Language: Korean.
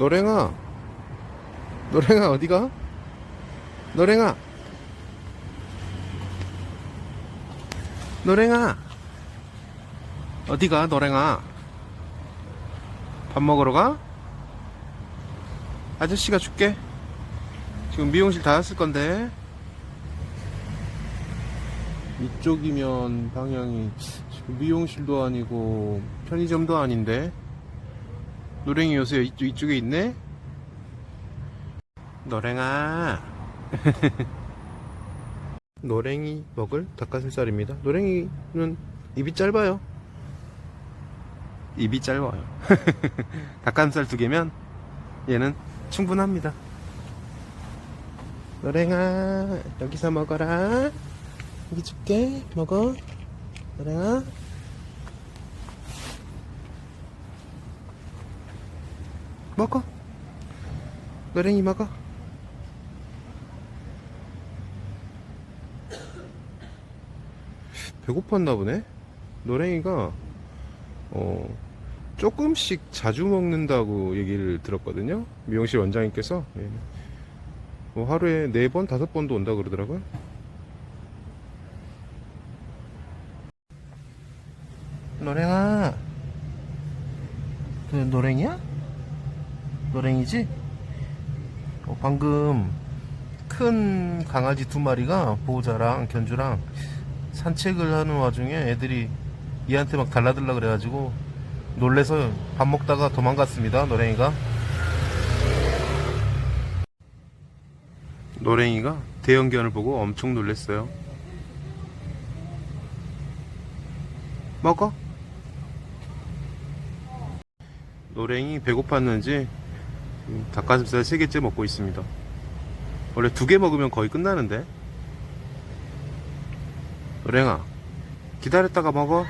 노랭아. 노랭아 어디가? 노랭아. 노랭아. 어디가 노랭아? 밥 먹으러 가? 아저씨가 줄게. 지금 미용실 닫았을 건데. 이쪽이면 방향이 지금 미용실도 아니고 편의점도 아닌데 노랭이 요새 이쪽, 이쪽에 있네? 노랭아. 노랭이 먹을 닭가슴살입니다. 노랭이는 입이 짧아요. 입이 짧아요. 닭가슴살 두 개면 얘는 충분합니다. 노랭아 여기서 먹어라. 여기 줄게. 먹어. 노랭아 먹어. 노랭이 먹어. 배고팠나 보네. 노랭이가 어 조금씩 자주 먹는다고 얘기를 들었거든요. 미용실 원장님께서. 예. 뭐 하루에 네번 다섯 번도 온다 그러더라고요. 노랭아. 그 노랭이야? 노랭이지? 어, 방금 큰 강아지 두 마리가 보호자랑 견주랑 산책을 하는 와중에 애들이 얘한테 막 달라들라 그래가지고 놀래서 밥 먹다가 도망갔습니다 노랭이가. 노랭이가 대형견을 보고 엄청 놀랬어요. 먹어? 노랭이 배고팠는지 닭가슴살 3개째 먹고 있습니다. 원래 두 개 먹으면 거의 끝나는데? 노랭아 기다렸다가 먹어